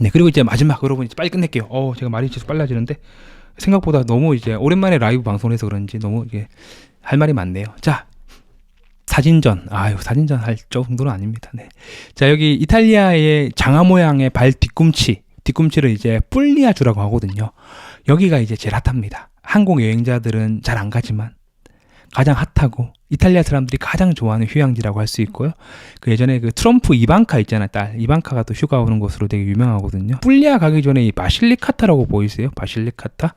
네, 그리고 이제 마지막 여러분 이제 빨리 끝낼게요. 어, 제가 말이 계속 빨라지는데 생각보다 너무 이제 오랜만에 라이브 방송해서 그런지 너무 이게 할 말이 많네요. 자, 사진전. 아유, 사진전 할 정도는 아닙니다. 네. 자, 여기 이탈리아의 장화 모양의 발 뒤꿈치, 뒤꿈치를 이제 뿔리아주라고 하거든요. 여기가 이제 제일 핫합니다. 한국 여행자들은 잘 안 가지만 가장 핫하고 이탈리아 사람들이 가장 좋아하는 휴양지라고 할 수 있고요. 그 예전에 그 트럼프 이방카 있잖아요. 딸 이방카가 또 휴가 오는 곳으로 되게 유명하거든요. 뿔리아 가기 전에 이 바실리카타라고 보이세요? 바실리카타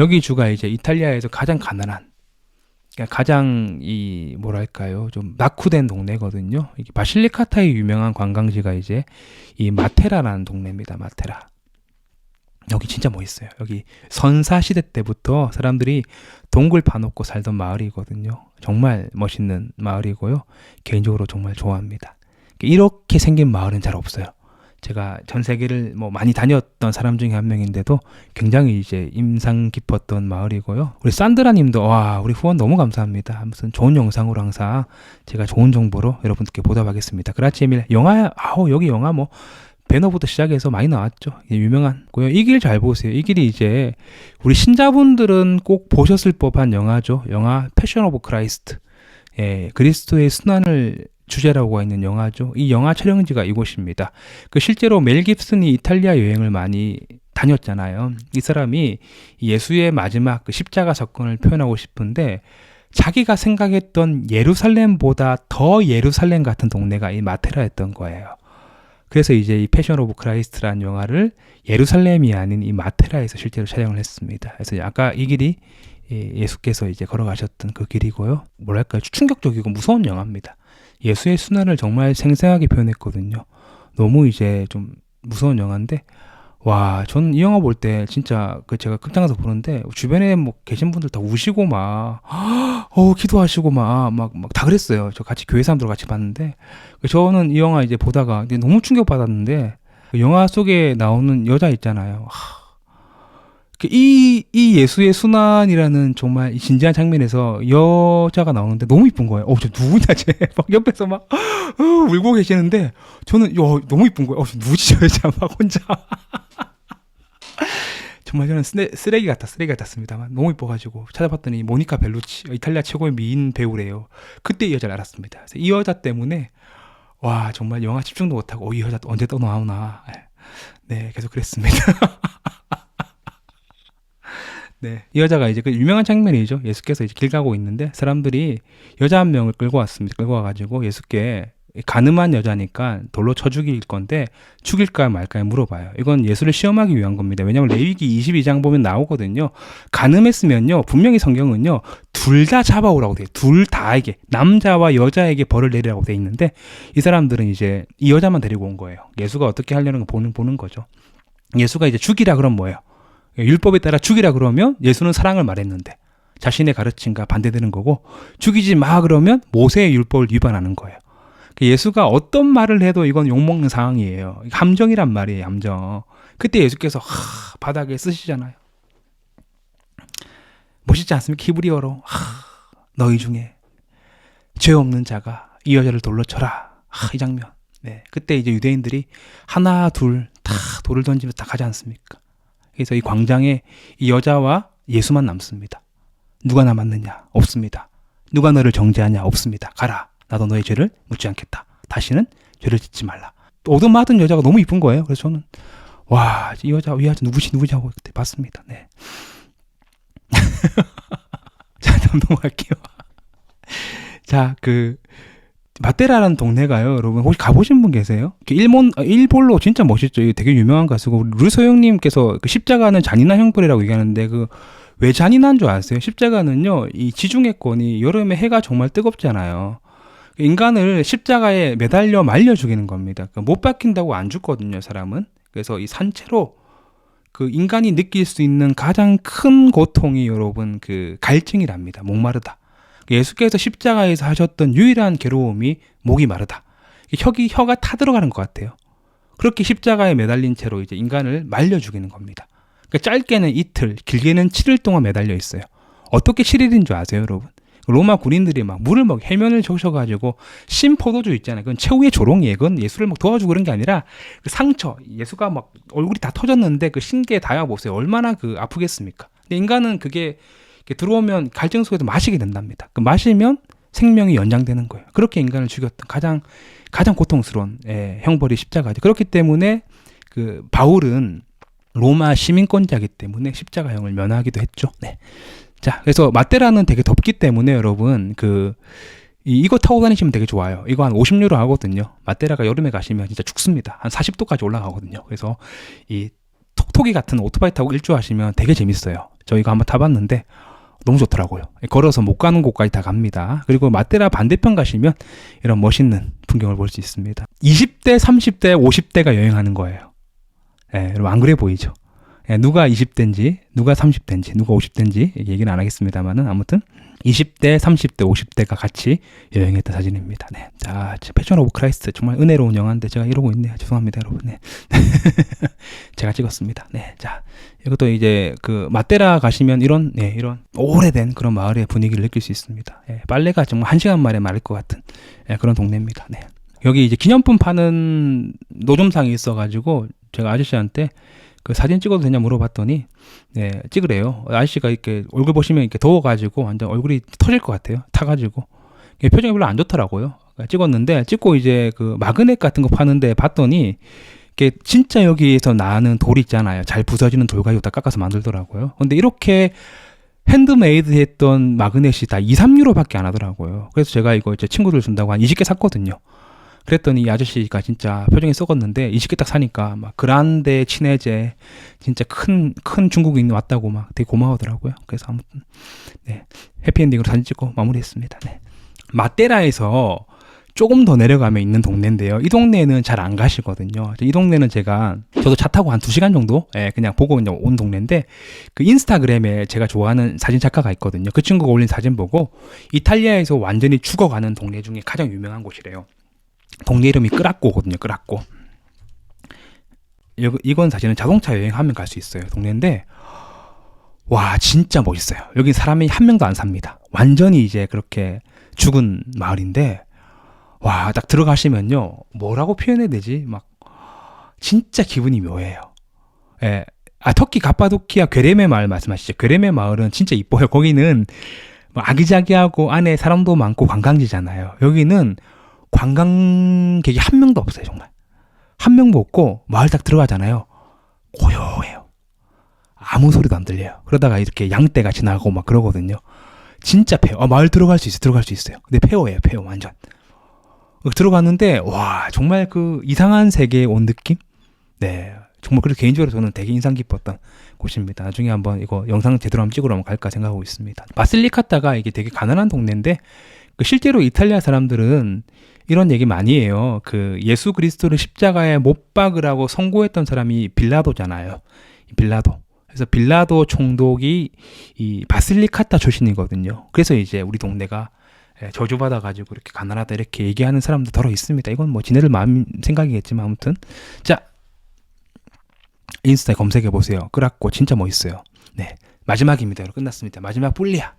여기 주가 이제 이탈리아에서 가장 가난한 그러니까 가장 이 뭐랄까요 좀 낙후된 동네거든요. 바실리카타의 유명한 관광지가 이제 이 마테라라는 동네입니다. 마테라. 여기 진짜 멋있어요. 여기 선사 시대 때부터 사람들이 동굴 파놓고 살던 마을이거든요. 정말 멋있는 마을이고요. 개인적으로 정말 좋아합니다. 이렇게 생긴 마을은 잘 없어요. 제가 전 세계를 뭐 많이 다녔던 사람 중에 한 명인데도 굉장히 이제 임상 깊었던 마을이고요. 우리 산드라 님도 와, 우리 후원 너무 감사합니다. 무슨 좋은 영상으로 항상 제가 좋은 정보로 여러분들께 보답하겠습니다. 그라치 에밀 영화 아우 여기 영화 뭐 배너부터 시작해서 많이 나왔죠. 예, 유명한 고요. 이 길 잘 보세요. 이 길이 이제 우리 신자분들은 꼭 보셨을 법한 영화죠. 영화 패션 오브 크라이스트. 예, 그리스도의 순환을 주제라고 있는 영화죠. 이 영화 촬영지가 이곳입니다. 그 실제로 멜 깁슨이 이탈리아 여행을 많이 다녔잖아요. 이 사람이 예수의 마지막 그 십자가 사건을 표현하고 싶은데 자기가 생각했던 예루살렘보다 더 예루살렘 같은 동네가 이 마테라였던 거예요. 그래서 이제 이 패션 오브 크라이스트라는 영화를 예루살렘이 아닌 이 마테라에서 실제로 촬영을 했습니다. 그래서 아까 이 길이 예수께서 이제 걸어가셨던 그 길이고요. 뭐랄까요. 충격적이고 무서운 영화입니다. 예수의 순환을 정말 생생하게 표현했거든요. 너무 이제 좀 무서운 영화인데 와, 전이 영화 볼 때 진짜 그 제가 극장에서 보는데 주변에 뭐 계신 분들 다 우시고 막, 어, 기도하시고 막, 막, 막 다 그랬어요. 저 같이 교회 사람들 같이 봤는데 저는 이 영화 이제 보다가 너무 충격 받았는데 그 영화 속에 나오는 여자 있잖아요. 하, 그 이, 이 예수의 순환이라는 정말 진지한 장면에서 여자가 나오는데 너무 이쁜 거예요. 어, 저 누구냐, 쟤. 막 옆에서 막, 어, 울고 계시는데, 저는, 요, 너무 이쁜 거예요. 어, 저 누구지, 저 여자. 막 혼자. 정말 저는 쓰레, 쓰레기 같다, 쓰레기 같았습니다만. 너무 이뻐가지고 찾아봤더니 모니카 벨루치, 이탈리아 최고의 미인 배우래요. 그때 이 여자를 알았습니다. 이 여자 때문에, 와, 정말 영화 집중도 못하고, 어, 이 여자 언제 또 나오나. 네, 계속 그랬습니다. 네. 이 여자가 이제 그 유명한 장면이죠. 예수께서 이제 길 가고 있는데 사람들이 여자 한 명을 끌고 왔습니다. 끌고 와가지고 예수께 가늠한 여자니까 돌로 쳐 죽일 건데 죽일까 말까 물어봐요. 이건 예수를 시험하기 위한 겁니다. 왜냐하면 레위기 22장 보면 나오거든요. 가늠했으면요. 분명히 성경은요. 둘 다 잡아오라고 돼요. 둘 다에게 남자와 여자에게 벌을 내리라고 돼 있는데 이 사람들은 이제 이 여자만 데리고 온 거예요. 예수가 어떻게 하려는 거 보는 보는 거죠. 예수가 이제 죽이라 그럼 뭐예요? 율법에 따라 죽이라 그러면 예수는 사랑을 말했는데 자신의 가르침과 반대되는 거고 죽이지 마 그러면 모세의 율법을 위반하는 거예요. 그 예수가 어떤 말을 해도 이건 욕먹는 상황이에요. 함정이란 말이에요, 함정. 그때 예수께서 하, 바닥에 쓰시잖아요. 멋있지 않습니까? 히브리어로 하, 너희 중에 죄 없는 자가 이 여자를 돌로 쳐라. 하, 이 장면. 네, 그때 이제 유대인들이 하나 둘 다 돌을 던지면서 다 가지 않습니까? 그래서 이 광장에 이 여자와 예수만 남습니다. 누가 남았느냐? 없습니다. 누가 너를 정죄하냐? 없습니다. 가라. 나도 너의 죄를 묻지 않겠다. 다시는 죄를 짓지 말라. 오도마던 여자가 너무 이쁜 거예요. 그래서 저는 와, 이 여자, 이 여자 누구지 누구지 하고 그때 봤습니다. 네. 자, 넘어갈게요. 자, 그 마테라라는 동네가요, 여러분 혹시 가보신 분 계세요? 일본 아, 일본로 진짜 멋있죠. 되게 유명한 가수고 루소영님께서 그 십자가는 잔인한 형벌이라고 얘기하는데 그 왜 잔인한 줄 아세요? 십자가는요, 이 지중해권이 여름에 해가 정말 뜨겁잖아요. 인간을 십자가에 매달려 말려 죽이는 겁니다. 그러니까 못 박힌다고 안 죽거든요, 사람은. 그래서 이 산채로 그 인간이 느낄 수 있는 가장 큰 고통이 여러분 그 갈증이랍니다. 목마르다. 예수께서 십자가에서 하셨던 유일한 괴로움이 목이 마르다. 혀기 혀가 타들어가는 것 같아요. 그렇게 십자가에 매달린 채로 이제 인간을 말려 죽이는 겁니다. 그러니까 짧게는 이틀, 길게는 7일 동안 매달려 있어요. 어떻게 7일인 줄 아세요, 여러분? 로마 군인들이 막 물을 막 해면을 적셔가지고 심포도주 있잖아요. 그건 최후의 조롱이에요. 그건 예수를 막 도와주고 그런 게 아니라 그 상처 예수가 막 얼굴이 다 터졌는데 그 신기에 닿아 보세요. 얼마나 그 아프겠습니까? 근데 인간은 그게 들어오면 갈증 속에서 마시게 된답니다. 그 마시면 생명이 연장되는 거예요. 그렇게 인간을 죽였던 가장 가장 고통스러운 예, 형벌이 십자가죠. 그렇기 때문에 그 바울은 로마 시민권자이기 때문에 십자가형을 면하기도 했죠. 네. 자, 그래서 마테라는 되게 덥기 때문에 여러분 그 이, 이거 타고 다니시면 되게 좋아요. 이거 한 50유로 하거든요. 마테라가 여름에 가시면 진짜 죽습니다. 한 40도까지 올라가거든요. 그래서 이 톡톡이 같은 오토바이 타고 일주 하시면 되게 재밌어요. 저희가 한번 타봤는데 너무 좋더라고요. 걸어서 못 가는 곳까지 다 갑니다. 그리고 마테라 반대편 가시면 이런 멋있는 풍경을 볼 수 있습니다. 20대, 30대, 50대가 여행하는 거예요. 예, 여러분 안 그래 보이죠? 예, 누가 20대인지, 누가 30대인지, 누가 50대인지 얘기는 안 하겠습니다만은 아무튼 20대, 30대, 50대가 같이 여행했던 사진입니다. 네. 자, 패션 오브 크라이스트 정말 은혜로운 영화인데 제가 이러고 있네요. 죄송합니다, 여러분. 네. 제가 찍었습니다. 네. 자, 이것도 이제 그 마테라 가시면 이런 네, 이런 오래된 그런 마을의 분위기를 느낄 수 있습니다. 예, 빨래가 정말 한 시간 만에 마를 것 같은 예, 그런 동네입니다. 네. 여기 이제 기념품 파는 노점상이 있어가지고 제가 아저씨한테 그 사진 찍어도 되냐 물어봤더니 네, 찍으래요. 아저씨가 이렇게 얼굴 보시면 이렇게 더워가지고 완전 얼굴이 터질 것 같아요. 타가지고 표정이 별로 안 좋더라고요. 그러니까 찍었는데 찍고 이제 그 마그넷 같은 거 파는데 봤더니 이게 진짜 여기에서 나는 돌 있잖아요. 잘 부서지는 돌 가지고 다 깎아서 만들더라고요. 근데 이렇게 핸드메이드 했던 마그넷이 다 2, 3유로밖에 안 하더라고요. 그래서 제가 이거 이제 친구들 준다고 한 20개 샀거든요. 그랬더니 이 아저씨가 진짜 표정이 썩었는데 20개 딱 사니까 막 그란데 친해제 진짜 큰 큰 중국인 왔다고 막 되게 고마워하더라고요. 그래서 아무튼 네 해피엔딩으로 사진 찍고 마무리했습니다. 네. 마테라에서 조금 더 내려가면 있는 동네인데요. 이 동네는 잘 안 가시거든요. 이 동네는 제가 저도 차 타고 한 2시간 정도 예, 그냥 보고 그냥 온 동네인데 그 인스타그램에 제가 좋아하는 사진 작가가 있거든요. 그 친구가 올린 사진 보고 이탈리아에서 완전히 죽어가는 동네 중에 가장 유명한 곳이래요. 동네 이름이 끄라꼬거든요. 끄라꼬. 이건 사실은 자동차 여행하면 갈 수 있어요. 동네인데 와 진짜 멋있어요. 여기 사람이 한 명도 안 삽니다. 완전히 이제 그렇게 죽은 마을인데 와 딱 들어가시면요 뭐라고 표현해야 되지? 막 진짜 기분이 묘해요. 예. 아 터키 가파도키아 괴레메 마을 말씀하시죠. 괴레메 마을은 진짜 이뻐요. 거기는 뭐 아기자기하고 안에 사람도 많고 관광지잖아요. 여기는 관광객이 한 명도 없어요, 정말. 한 명도 없고, 마을 딱 들어가잖아요. 고요해요. 아무 소리도 안 들려요. 그러다가 이렇게 양떼가 지나가고 막 그러거든요. 진짜 폐허. 아, 마을 들어갈 수 있어, 들어갈 수 있어요. 근데 폐허예요, 폐허, 완전. 들어갔는데, 와, 정말 그 이상한 세계에 온 느낌? 네. 정말 그래서 개인적으로 저는 되게 인상 깊었던 곳입니다. 나중에 한번 이거 영상 제대로 한번 찍으러 한번 갈까 생각하고 있습니다. 바슬리카타가 이게 되게 가난한 동네인데, 그 실제로 이탈리아 사람들은 이런 얘기 많이 해요. 그 예수 그리스도를 십자가에 못 박으라고 선고했던 사람이 빌라도잖아요. 빌라도. 그래서 빌라도 총독이 이 바슬리카타 출신이거든요. 그래서 이제 우리 동네가 예, 저주받아 가지고 이렇게 가난하다 이렇게 얘기하는 사람도 더러 있습니다. 이건 뭐 지네들 마음 생각이겠지만 아무튼 자 인스타에 검색해 보세요. 끄락고 진짜 멋있어요. 네 마지막입니다. 끝났습니다. 마지막 뿔리아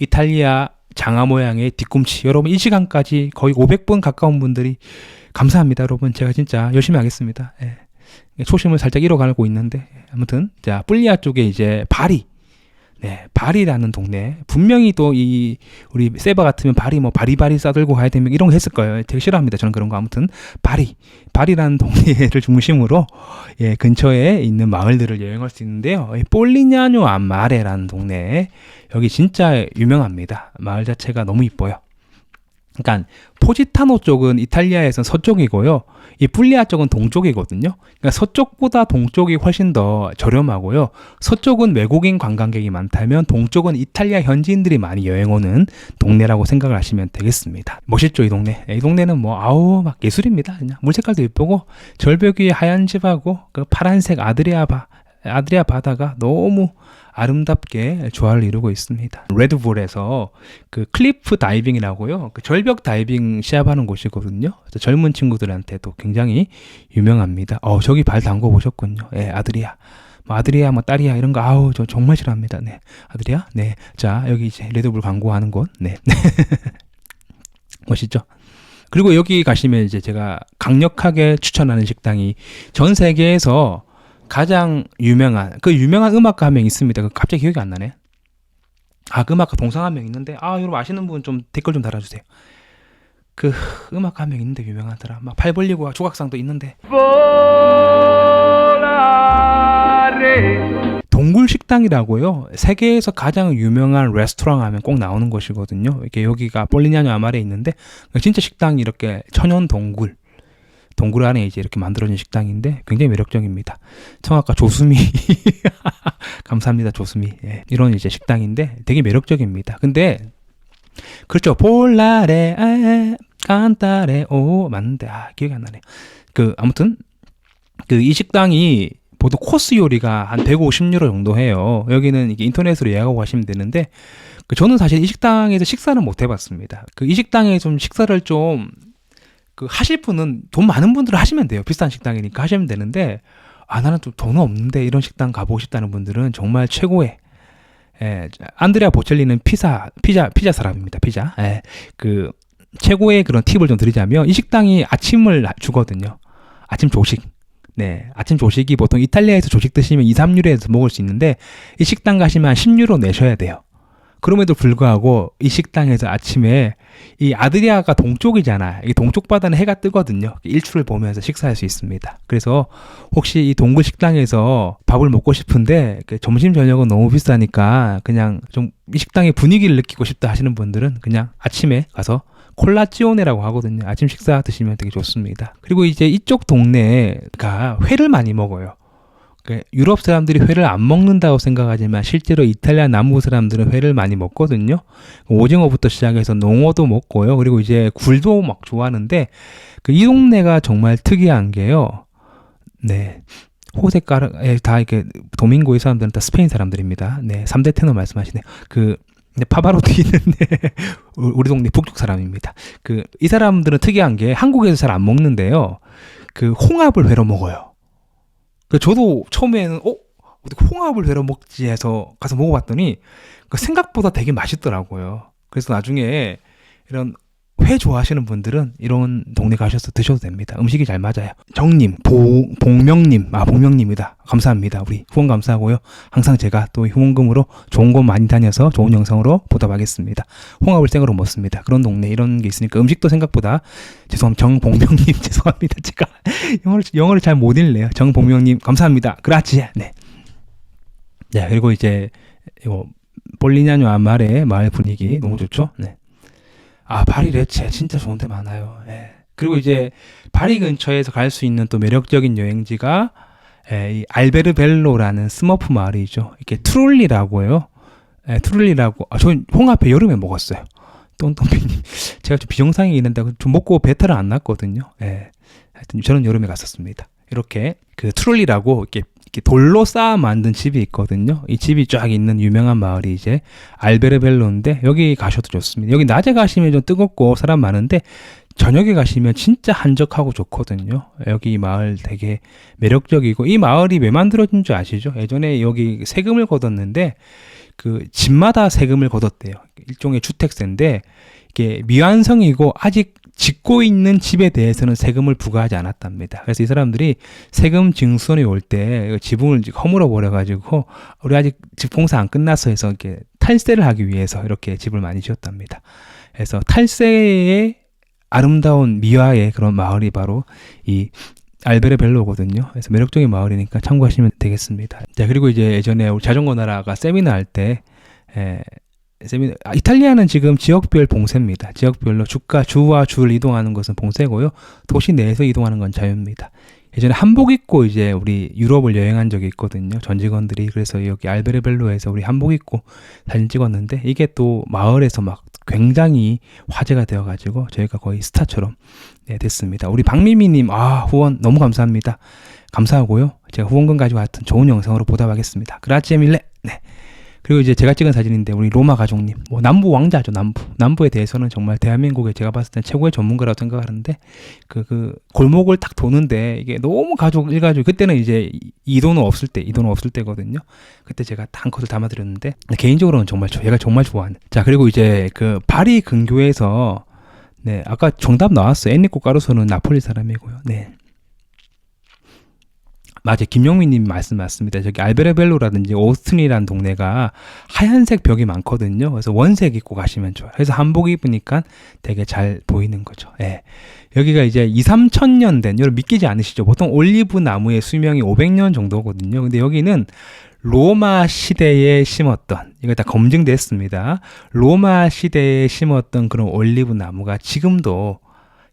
이탈리아 장아 모양의 뒤꿈치. 여러분 이 시간까지 거의 500분 가까운 분들이 감사합니다, 여러분. 제가 진짜 열심히 하겠습니다. 예. 초심을 살짝 잃어가고 있는데 아무튼 자 뿔리아 쪽에 이제 바리 네, 바리라는 동네. 분명히 또 이 우리 세바 같으면 바리 뭐 바리바리 싸들고 가야 되면 이런 거 했을 거예요. 되게 싫어합니다. 저는 그런 거 아무튼 바리, 바리라는 동네를 중심으로 예, 근처에 있는 마을들을 여행할 수 있는데요. 볼리냐뇨 안마레라는 동네. 여기 진짜 유명합니다. 마을 자체가 너무 이뻐요. 그러니까 포지타노 쪽은 이탈리아에선 서쪽이고요. 이 풀리아 쪽은 동쪽이거든요. 그러니까 서쪽보다 동쪽이 훨씬 더 저렴하고요. 서쪽은 외국인 관광객이 많다면 동쪽은 이탈리아 현지인들이 많이 여행 오는 동네라고 생각을 하시면 되겠습니다. 멋있죠, 이 동네. 이 동네는 뭐 아우 막 예술입니다. 그냥 물 색깔도 예쁘고 절벽 위에 하얀 집하고 그 파란색 아드리아 바 아드리아 바다가 너무 아름답게 조화를 이루고 있습니다. 레드불에서 그 클리프 다이빙이라고요. 그 절벽 다이빙 시합하는 곳이거든요. 젊은 친구들한테도 굉장히 유명합니다. 어, 저기 발 담궈 보셨군요. 예, 아드리아. 뭐 아들이야, 뭐 딸이야 이런 거 아우 저 정말 싫어합니다. 네, 아들이야, 네, 자 여기 이제 레드불 광고하는 곳, 네, 멋있죠. 그리고 여기 가시면 이제 제가 강력하게 추천하는 식당이 전 세계에서 가장 유명한 그 유명한 음악가 한 명 있습니다. 그 갑자기 기억이 안 나네. 아, 그 음악가 동상 한 명 있는데 아, 여러분 아시는 분 좀 댓글 좀 달아주세요. 그 음악가 한 명 있는데 유명하더라. 막 팔 벌리고 조각상도 있는데. 동굴 식당이라고요. 세계에서 가장 유명한 레스토랑 하면 꼭 나오는 곳이거든요. 이게 여기가 볼리냐뇨 아말에 있는데 진짜 식당이 이렇게 천연 동굴 동굴 안에 이제 이렇게 만들어진 식당인데 굉장히 매력적입니다. 청아까 조수미 감사합니다 조수미 예, 이런 이제 식당인데 되게 매력적입니다. 근데 그렇죠 볼라레 아, 깐따레 오 맞는데 아 기억이 안 나네. 그 아무튼 그 이 식당이 보통 코스 요리가 한 150유로 정도 해요. 여기는 이게 인터넷으로 예약하고 가시면 되는데 그 저는 사실 이 식당에서 식사는 못 해봤습니다. 그 이 식당에 좀 식사를 좀 그 하실 분은 돈 많은 분들은 하시면 돼요. 비싼 식당이니까 하시면 되는데 아 나는 좀돈 없는데 이런 식당 가보고 싶다는 분들은 정말 최고의 예, 안드레아 보첼리는 피자 피자 피자 사람입니다. 피자. 예, 그 최고의 그런 팁을 좀 드리자면 이 식당이 아침을 주거든요. 아침 조식. 네, 아침 조식이 보통 이탈리아에서 조식 드시면 2, 3유로에서 먹을 수 있는데 이 식당 가시면 한 10유로 내셔야 돼요. 그럼에도 불구하고 이 식당에서 아침에 이 아드리아가 동쪽이잖아. 이 동쪽 바다는 해가 뜨거든요. 일출을 보면서 식사할 수 있습니다. 그래서 혹시 이 동굴 식당에서 밥을 먹고 싶은데 그 점심 저녁은 너무 비싸니까 그냥 좀 이 식당의 분위기를 느끼고 싶다 하시는 분들은 그냥 아침에 가서 콜라찌오네라고 하거든요. 아침 식사 드시면 되게 좋습니다. 그리고 이제 이쪽 동네가 회를 많이 먹어요. 그 유럽 사람들이 회를 안 먹는다고 생각하지만 실제로 이탈리아 남부 사람들은 회를 많이 먹거든요. 오징어부터 시작해서 농어도 먹고요. 그리고 이제 굴도 막 좋아하는데 그 이 동네가 정말 특이한 게요. 네. 호세카르 다 이렇게 도밍고의 사람들은 다 스페인 사람들입니다. 네. 3대 테너 말씀하시네. 그 네, 파바로티는 네, 우리 동네 북쪽 사람입니다. 그 이 사람들은 특이한 게 한국에서 잘 안 먹는데요. 그 홍합을 회로 먹어요. 그 저도 처음에는 어 어떻게 홍합을 회로 먹지 해서 가서 먹어봤더니 그 생각보다 되게 맛있더라고요. 그래서 나중에 이런 회 좋아하시는 분들은 이런 동네 가셔서 드셔도 됩니다. 음식이 잘 맞아요. 정님, 보, 복명님, 아, 복명님이다. 감사합니다. 우리 후원 감사하고요. 항상 제가 또 후원금으로 좋은 곳 많이 다녀서 좋은 영상으로 보답하겠습니다. 홍합을 생으로 먹습니다. 그런 동네 이런 게 있으니까 음식도 생각보다 죄송합니다. 정복명님 죄송합니다. 제가 영어를, 영어를 잘 못 읽네요. 정복명님 감사합니다. 그라치. 네. 네, 그리고 이제 이거 볼리냐뇨 아말의 마을 분위기 너무 좋죠? 네. 아, 파리 레체 진짜 좋은 데 많아요. 예. 그리고 이제 파리 근처에서 갈 수 있는 또 매력적인 여행지가 예, 이 알베르벨로라는 스머프 마을이죠. 이게 트롤리라고 해요. 예, 트롤리라고. 아, 저 홍합회 여름에 먹었어요. 똥똥비님. 제가 좀 비정상이 있는데 좀 먹고 배탈은 안 났거든요. 예. 하여튼 저는 여름에 갔었습니다. 이렇게 그 트롤리라고 이렇게 이렇게 돌로 쌓아 만든 집이 있거든요. 이 집이 쫙 있는 유명한 마을이 이제 알베르벨로인데 여기 가셔도 좋습니다. 여기 낮에 가시면 좀 뜨겁고 사람 많은데 저녁에 가시면 진짜 한적하고 좋거든요. 여기 마을 되게 매력적이고 이 마을이 왜 만들어진 줄 아시죠? 예전에 여기 세금을 걷었는데 그 집마다 세금을 걷었대요. 일종의 주택세인데 이게 미완성이고 아직 짓고 있는 집에 대해서는 세금을 부과하지 않았답니다. 그래서 이 사람들이 세금 징수원에 올 때 지붕을 허물어 버려 가지고 우리 아직 집 공사 안 끝났어 해서 이렇게 탈세를 하기 위해서 이렇게 집을 많이 지었답니다. 그래서 탈세의 아름다운 미화의 그런 마을이 바로 이 알베르 벨로거든요. 그래서 매력적인 마을이니까 참고하시면 되겠습니다. 자, 그리고 이제 예전에 우리 자전거 나라가 세미나 할때 세미나 아, 이탈리아는 지금 지역별 봉쇄입니다. 지역별로 주가 주와 주를 이동하는 것은 봉쇄고요. 도시 내에서 이동하는 건 자유입니다. 예전에 한복 입고 이제 우리 유럽을 여행한 적이 있거든요. 전 직원들이 그래서 여기 알베르벨로에서 우리 한복 입고 사진 찍었는데 이게 또 마을에서 막 굉장히 화제가 되어가지고 저희가 거의 스타처럼 네, 됐습니다. 우리 박미미님 아 후원 너무 감사합니다. 감사하고요. 제가 후원금 가지고 하여튼 좋은 영상으로 보답하겠습니다. 그라치에 밀레. 네. 그리고 이제 제가 찍은 사진인데 우리 로마 가족님, 뭐 남부 왕자죠 남부. 남부에 대해서는 정말 대한민국에 제가 봤을 때 최고의 전문가라고 생각하는데 그, 그 골목을 딱 도는데 이게 너무 가족 일가족 그때는 이제 이- 이도는 없을 때 이도는 없을 때거든요. 그때 제가 한 컷을 담아드렸는데 개인적으로는 정말 좋 얘가 정말 좋아하는. 자 그리고 이제 그 파리 근교에서 네 아까 정답 나왔어요. 엔리코 까루소는 나폴리 사람이고요. 네. 맞아요. 김영민님 말씀 맞습니다. 저기 알베르벨로라든지 오스틴이라는 동네가 하얀색 벽이 많거든요. 그래서 원색 입고 가시면 좋아요. 그래서 한복 입으니까 되게 잘 보이는 거죠. 예. 여기가 이제 2, 3천 년 된, 여러분 믿기지 않으시죠? 보통 올리브 나무의 수명이 500년 정도거든요. 근데 여기는 로마 시대에 심었던, 이거 다 검증됐습니다. 로마 시대에 심었던 그런 올리브 나무가 지금도,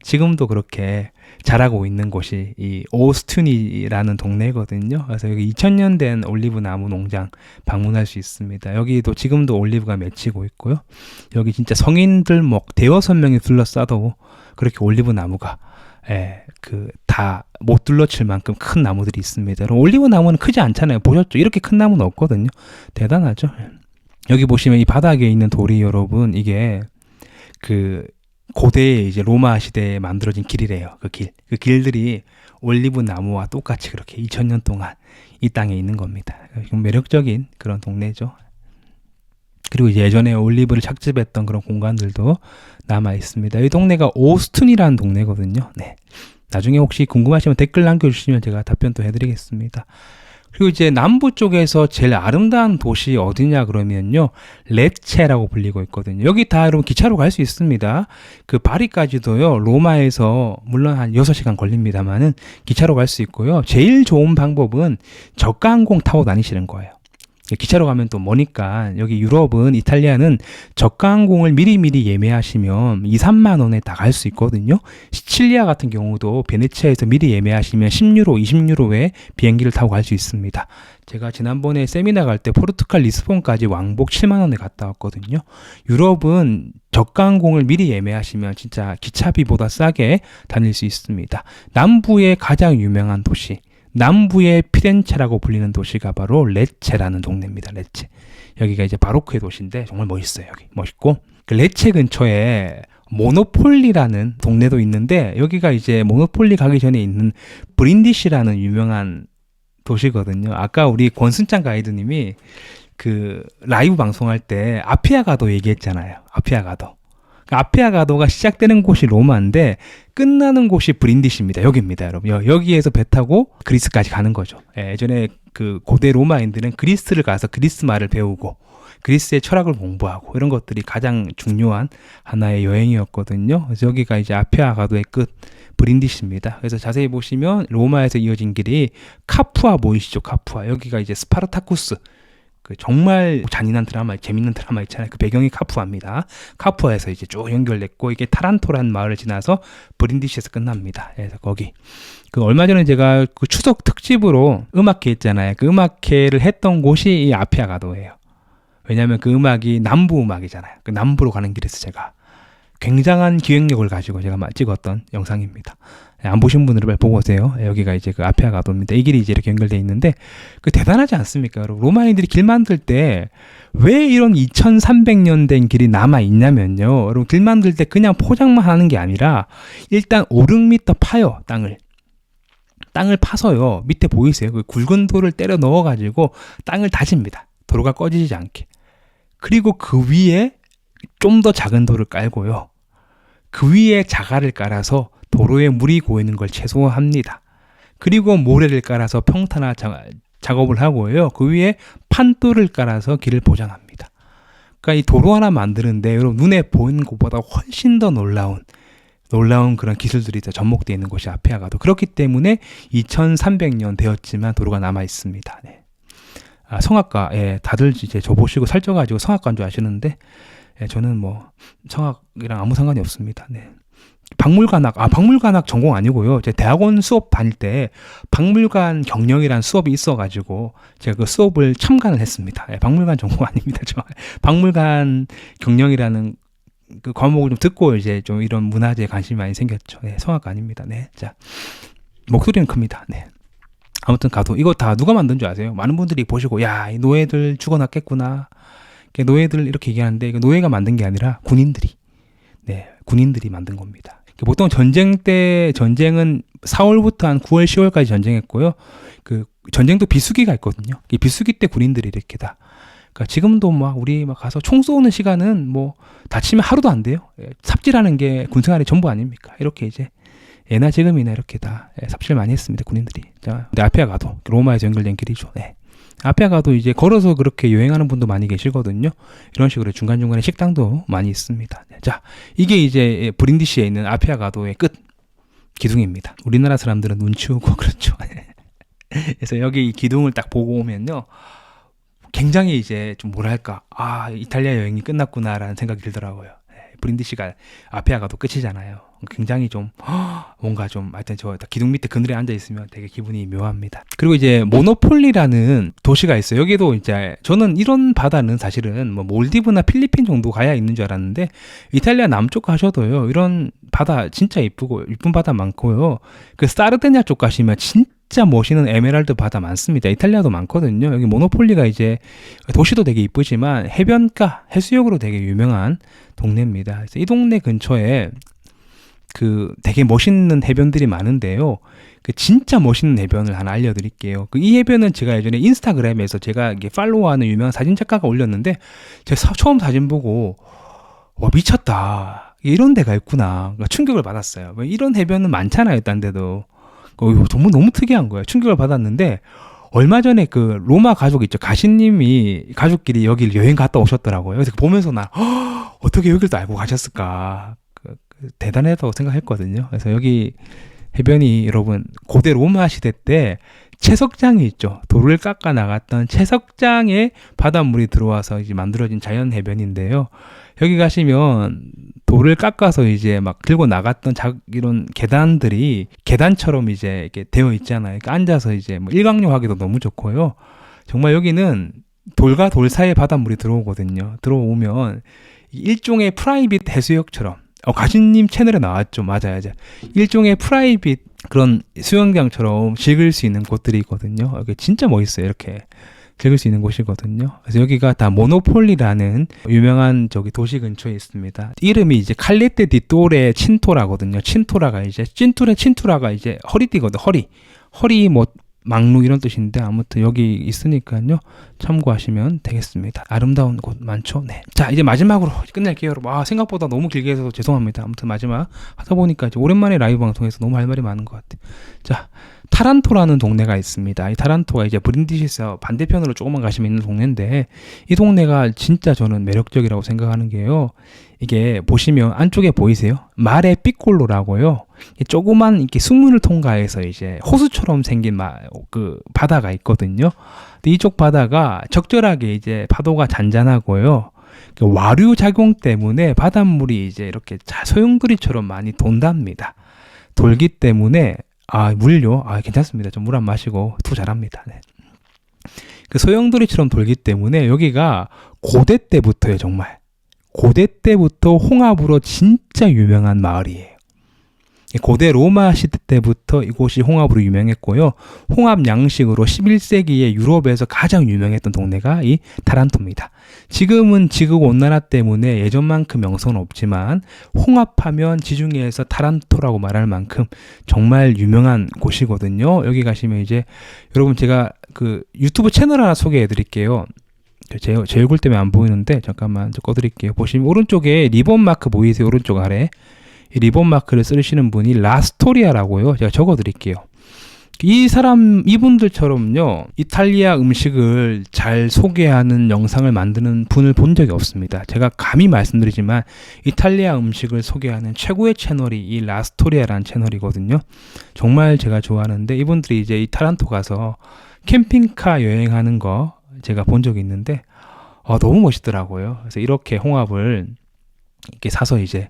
지금도 그렇게 자라고 있는 곳이 이 오스툰이라는 동네거든요. 그래서 여기 2000년 된 올리브 나무 농장 방문할 수 있습니다. 여기도 지금도 올리브가 맺히고 있고요. 여기 진짜 성인들 뭐 대여섯 명이 둘러싸도 그렇게 올리브 나무가 예, 그 다 못 둘러칠 만큼 큰 나무들이 있습니다. 올리브 나무는 크지 않잖아요. 보셨죠? 이렇게 큰 나무는 없거든요. 대단하죠. 예. 여기 보시면 이 바닥에 있는 돌이 여러분 이게 그 고대에 이제 로마 시대에 만들어진 길이래요. 그 길. 그 길들이 올리브 나무와 똑같이 그렇게 2000년 동안 이 땅에 있는 겁니다. 좀 매력적인 그런 동네죠. 그리고 예전에 올리브를 착즙했던 그런 공간들도 남아 있습니다. 이 동네가 오스툰이라는 동네거든요. 네. 나중에 혹시 궁금하시면 댓글 남겨주시면 제가 답변 또 해드리겠습니다. 그리고 이제 남부 쪽에서 제일 아름다운 도시 어디냐 그러면요. 레체라고 불리고 있거든요. 여기 다 여러분 기차로 갈 수 있습니다. 그 파리까지도요. 로마에서 물론 한 6시간 걸립니다만은 기차로 갈 수 있고요. 제일 좋은 방법은 저가 항공 타고 다니시는 거예요. 기차로 가면 또 머니까 여기 유럽은 이탈리아는 저가 항공을 미리미리 예매하시면 2, 3만 원에 다 갈 수 있거든요. 시칠리아 같은 경우도 베네치아에서 미리 예매하시면 10유로, 20유로에 비행기를 타고 갈 수 있습니다. 제가 지난번에 세미나 갈 때 포르투갈 리스본까지 왕복 7만 원에 갔다 왔거든요. 유럽은 저가 항공을 미리 예매하시면 진짜 기차비보다 싸게 다닐 수 있습니다. 남부의 가장 유명한 도시 남부의 피렌체라고 불리는 도시가 바로 레체라는 동네입니다. 레체. 여기가 이제 바로크의 도시인데 정말 멋있어요. 여기 멋있고 그 레체 근처에 모노폴리라는 동네도 있는데 여기가 이제 모노폴리 가기 전에 있는 브린디시라는 유명한 도시거든요. 아까 우리 권순창 가이드님이 그 라이브 방송할 때 아피아가도 얘기했잖아요. 아피아가도. 그 아피아가도가 시작되는 곳이 로마인데 끝나는 곳이 브린디시입니다. 여기입니다, 여러분. 여, 여기에서 배 타고 그리스까지 가는 거죠. 예, 예전에 그 고대 로마인들은 그리스를 가서 그리스 말을 배우고 그리스의 철학을 공부하고 이런 것들이 가장 중요한 하나의 여행이었거든요. 그래서 여기가 이제 아피아 가도의 끝 브린디시입니다. 그래서 자세히 보시면 로마에서 이어진 길이 카푸아 보이시죠? 카푸아. 여기가 이제 스파르타쿠스 그 정말 잔인한 드라마, 재밌는 드라마 있잖아요. 그 배경이 카푸아입니다. 카푸아에서 이제 쭉 연결됐고 이게 타란토라는 마을을 지나서 브린디시에서 끝납니다. 그래서 거기 그 얼마 전에 제가 그 추석 특집으로 음악회 있잖아요. 그 음악회를 했던 곳이 이 아피아 가도예요. 왜냐하면 그 음악이 남부 음악이잖아요. 그 남부로 가는 길에서 제가 굉장한 기획력을 가지고 제가 찍었던 영상입니다. 예, 안 보신 분들은 빨리 보고 오세요. 예, 여기가 이제 그 아피아 가도입니다. 이 길이 이제 이렇게 연결되어 있는데 그 대단하지 않습니까? 로마인들이 길 만들 때 왜 이런 2300년 된 길이 남아 있냐면요. 여러분 길 만들 때 그냥 포장만 하는 게 아니라 일단 5, 6m 파요 땅을. 땅을 파서요. 밑에 보이세요? 그 굵은 돌을 때려 넣어 가지고 땅을 다집니다. 도로가 꺼지지 않게. 그리고 그 위에 좀 더 작은 돌을 깔고요. 그 위에 자갈을 깔아서 도로에 물이 고이는 걸 최소화합니다. 그리고 모래를 깔아서 평탄화 자, 작업을 하고요. 그 위에 판돌을 깔아서 길을 보장합니다. 그러니까 이 도로 하나 만드는데 여러분 눈에 보이는 것보다 훨씬 더 놀라운 놀라운 그런 기술들이 다 접목되어 있는 곳이 아피아가도 그렇기 때문에 2300년 되었지만 도로가 남아 있습니다. 네. 아, 성악가, 예, 다들 이제 저 보시고 살쪄가지고 성악가인 줄 아시는데, 예, 저는 뭐 성악이랑 아무 상관이 없습니다. 네. 박물관학, 아, 박물관학 전공 아니고요. 제 대학원 수업 다닐 때 박물관 경영이라는 수업이 있어가지고 제가 그 수업을 참관을 했습니다. 예, 박물관 전공 아닙니다. 저 박물관 경영이라는 그 과목을 좀 듣고 이제 좀 이런 문화재에 관심이 많이 생겼죠. 네, 성악가 아닙니다. 네. 자. 목소리는 큽니다. 네. 아무튼 가도 이거 다 누가 만든 줄 아세요? 많은 분들이 보시고 야, 이 노예들 죽어났겠구나. 노예들 이렇게 얘기하는데 이거 노예가 만든 게 아니라 군인들이 네, 군인들이 만든 겁니다. 보통 전쟁 때 전쟁은 4월부터 한 9월, 10월까지 전쟁했고요. 그 전쟁도 비수기가 있거든요. 이 비수기 때 군인들이 이렇게 다. 그러니까 지금도 막 우리 막 가서 총 쏘는 시간은 뭐 다치면 하루도 안 돼요. 예, 삽질하는 게 군생활의 전부 아닙니까? 이렇게 이제 예나 지금이나 이렇게 다 예, 삽질 많이 했습니다. 군인들이. 자, 근데 앞에 가도 로마에서 연결된 길이죠. 네. 앞에 가도 이제 걸어서 그렇게 여행하는 분도 많이 계시거든요. 이런 식으로 중간중간에 식당도 많이 있습니다. 네, 자, 이게 이제 브린디시에 있는 아피아 가도의 끝 기둥입니다. 우리나라 사람들은 눈 치우고 그렇죠. 그래서 여기 이 기둥을 딱 보고 오면요. 굉장히 이제 좀 뭐랄까, 아, 이탈리아 여행이 끝났구나라는 생각이 들더라고요. 네, 브린디시가 아피아 가도 끝이잖아요. 굉장히 좀 뭔가 좀 하여튼 저 기둥 밑에 그늘에 앉아 있으면 되게 기분이 묘합니다. 그리고 이제 모노폴리라는 도시가 있어요. 여기도 이제 저는 이런 바다는 사실은 뭐 몰디브나 필리핀 정도 가야 있는 줄 알았는데 이탈리아 남쪽 가셔도요. 이런 바다 진짜 이쁘고 이쁜 바다 많고요. 그 사르데냐 쪽 가시면 진짜 멋있는 에메랄드 바다 많습니다. 이탈리아도 많거든요. 여기 모노폴리가 이제 도시도 되게 이쁘지만 해변가, 해수욕으로 되게 유명한 동네입니다. 그래서 이 동네 근처에 그 되게 멋있는 해변들이 많은데요. 그 진짜 멋있는 해변을 하나 알려드릴게요. 그 이 해변은 제가 예전에 인스타그램에서 제가 이게 팔로우하는 유명한 사진 작가가 올렸는데 제가 사- 처음 사진 보고 와 미쳤다 이런 데가 있구나 그러니까 충격을 받았어요. 왜 이런 해변은 많잖아요, 딴 데도. 어, 정말 너무 특이한 거예요. 충격을 받았는데 얼마 전에 그 로마 가족 있죠 가시님이 가족끼리 여기를 여행 갔다 오셨더라고요. 그래서 보면서 나 "허, 어떻게 여기를 또 알고 가셨을까? 대단하다고 생각했거든요. 그래서 여기 해변이 여러분 고대 로마 시대 때 채석장이 있죠. 돌을 깎아 나갔던 채석장에 바닷물이 들어와서 이제 만들어진 자연 해변인데요. 여기 가시면 돌을 깎아서 이제 막 들고 나갔던 자, 이런 계단들이 계단처럼 이제 이렇게 되어 있잖아요. 그러니까 앉아서 이제 뭐 일광욕 하기도 너무 좋고요. 정말 여기는 돌과 돌 사이에 바닷물이 들어오거든요. 들어오면 일종의 프라이빗 해수욕처럼 어, 가신님 채널에 나왔죠. 맞아요. 맞아요. 일종의 프라이빗 그런 수영장처럼 즐길 수 있는 곳들이 있거든요. 여기 진짜 멋있어요. 이렇게 즐길 수 있는 곳이거든요. 그래서 여기가 다 모노폴리라는 유명한 저기 도시 근처에 있습니다. 이름이 이제 칼레테 디토레 친토라거든요. 친토라가 이제 찐투레 친투라가 이제 허리띠거든. 허리. 허리 뭐 막루 이런 뜻인데 아무튼 여기 있으니까요. 참고하시면 되겠습니다. 아름다운 곳 많죠? 네. 자, 이제 마지막으로 끝낼게요, 여러분. 아, 생각보다 너무 길게 해서 죄송합니다. 아무튼 마지막 하다 보니까 이제 오랜만에 라이브 방송에서 너무 할 말이 많은 것 같아요. 자, 타란토라는 동네가 있습니다. 이 타란토가 이제 브린디시에서 반대편으로 조금만 가시면 있는 동네인데 이 동네가 진짜 저는 매력적이라고 생각하는 게요. 이게 보시면 안쪽에 보이세요? 말의 삐꼴로라고요. 이 조그만 이렇게 수문을 통과해서 이제 호수처럼 생긴 마, 그 바다가 있거든요. 근데 이쪽 바다가 적절하게 이제 파도가 잔잔하고요. 그 와류 작용 때문에 바닷물이 이제 이렇게 자- 소용돌이처럼 많이 돈답니다. 돌기 때문에 아 물요 아 괜찮습니다. 좀 물 안 마시고 투 잘합니다. 네. 그 소용돌이처럼 돌기 때문에 여기가 고대 때부터요 정말 고대 때부터 홍합으로 진짜 유명한 마을이에요. 고대 로마 시대 때부터 이곳이 홍합으로 유명했고요. 홍합 양식으로 11세기에 유럽에서 가장 유명했던 동네가 이 타란토입니다. 지금은 지구 온난화 때문에 예전만큼 명성은 없지만 홍합하면 지중해에서 타란토라고 말할 만큼 정말 유명한 곳이거든요. 여기 가시면 이제 여러분 제가 그 유튜브 채널 하나 소개해 드릴게요. 제, 제 얼굴 때문에 안 보이는데 잠깐만 저 꺼드릴게요. 보시면 오른쪽에 리본 마크 보이세요? 오른쪽 아래 이 리본 마크를 쓰시는 분이 라스토리아라고요. 제가 적어 드릴게요. 이 사람 이분들처럼요 이탈리아 음식을 잘 소개하는 영상을 만드는 분을 본 적이 없습니다. 제가 감히 말씀드리지만 이탈리아 음식을 소개하는 최고의 채널이 이 라스토리아라는 채널이거든요. 정말 제가 좋아하는데 이분들이 이제 이 타란토 가서 캠핑카 여행하는 거 제가 본 적이 있는데 어, 너무 멋있더라고요. 그래서 이렇게 홍합을 이렇게 사서 이제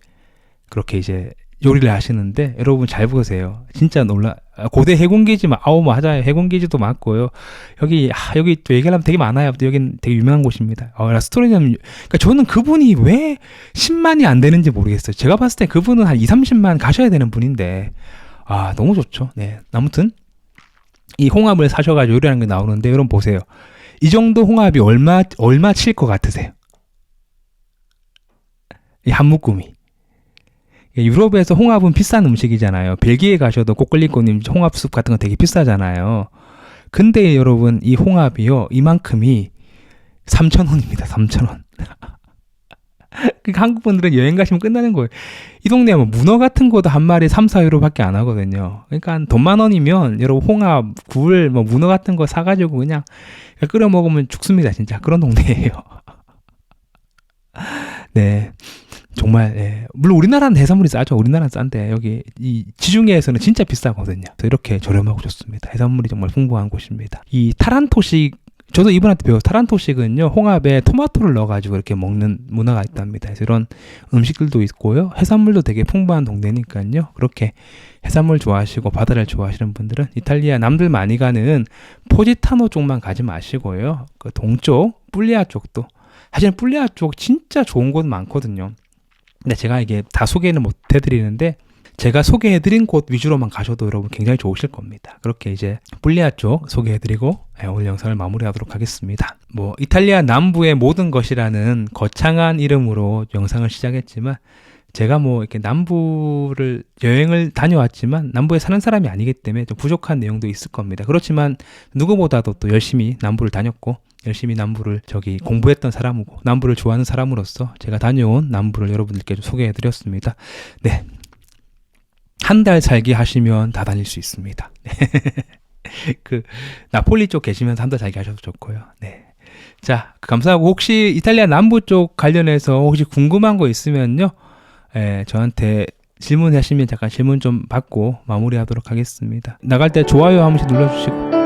그렇게 이제 요리를 하시는데 여러분 잘 보세요. 진짜 놀라 아, 고대 해군기지 마 아우 맞아요 해군기지도 많고요. 여기 아, 여기 또 얘기하면 되게 많아요. 또 여긴 되게 유명한 곳입니다. 어, 라스토리는 그러니까 저는 그분이 왜 10만이 안 되는지 모르겠어요. 제가 봤을 때 그분은 한 2, 30만 가셔야 되는 분인데 아 너무 좋죠. 네 아무튼 이 홍합을 사셔가지고 요리하는 게 나오는데 여러분 보세요. 이 정도 홍합이 얼마 얼마 칠 것 같으세요? 이 한 묶음이. 유럽에서 홍합은 비싼 음식이잖아요. 벨기에 가셔도 꼬끌리꼬님 홍합숲 같은 거 되게 비싸잖아요. 근데 여러분 이 홍합이요 이만큼이 3,000원입니다. 3,000원. 그러니까 한국 분들은 여행 가시면 끝나는 거예요. 이 동네에 뭐 문어 같은 거도 한 마리 3, 4유로밖에 안 하거든요. 그러니까 한 돈만 원이면 여러분 홍합, 굴, 뭐 문어 같은 거 사가지고 그냥 끓여 먹으면 죽습니다. 진짜 그런 동네예요. 네. 정말 예. 물론 우리나라는 해산물이 싸죠. 우리나라는 싼데 여기 이 지중해에서는 진짜 비싸거든요. 그래서 이렇게 저렴하고 좋습니다. 해산물이 정말 풍부한 곳입니다. 이 타란토식 저도 이분한테 배워 타란토식은요 홍합에 토마토를 넣어가지고 이렇게 먹는 문화가 있답니다. 그래서 이런 음식들도 있고요 해산물도 되게 풍부한 동네니까요 그렇게 해산물 좋아하시고 바다를 좋아하시는 분들은 이탈리아 남들 많이 가는 포지타노 쪽만 가지 마시고요 그 동쪽 뿔리아 쪽도 사실 뿔리아 쪽 진짜 좋은 곳 많거든요. 근데 제가 이게 다 소개는 못 해드리는데 제가 소개해드린 곳 위주로만 가셔도 여러분 굉장히 좋으실 겁니다. 그렇게 이제 뿔리아 쪽 소개해드리고 네, 오늘 영상을 마무리하도록 하겠습니다. 뭐 이탈리아 남부의 모든 것이라는 거창한 이름으로 영상을 시작했지만 제가 뭐 이렇게 남부를 여행을 다녀왔지만 남부에 사는 사람이 아니기 때문에 좀 부족한 내용도 있을 겁니다. 그렇지만 누구보다도 또 열심히 남부를 다녔고 열심히 남부를 저기 공부했던 사람이고 남부를 좋아하는 사람으로서 제가 다녀온 남부를 여러분들께 좀 소개해 드렸습니다. 네. 한 달 살기 하시면 다 다닐 수 있습니다. 그 나폴리 쪽 계시면서 한 달 살기 하셔도 좋고요. 네. 자, 감사하고 혹시 이탈리아 남부 쪽 관련해서 혹시 궁금한 거 있으면요. 예, 저한테 질문하시면 잠깐 질문 좀 받고 마무리하도록 하겠습니다. 나갈 때 좋아요 한 번씩 눌러주시고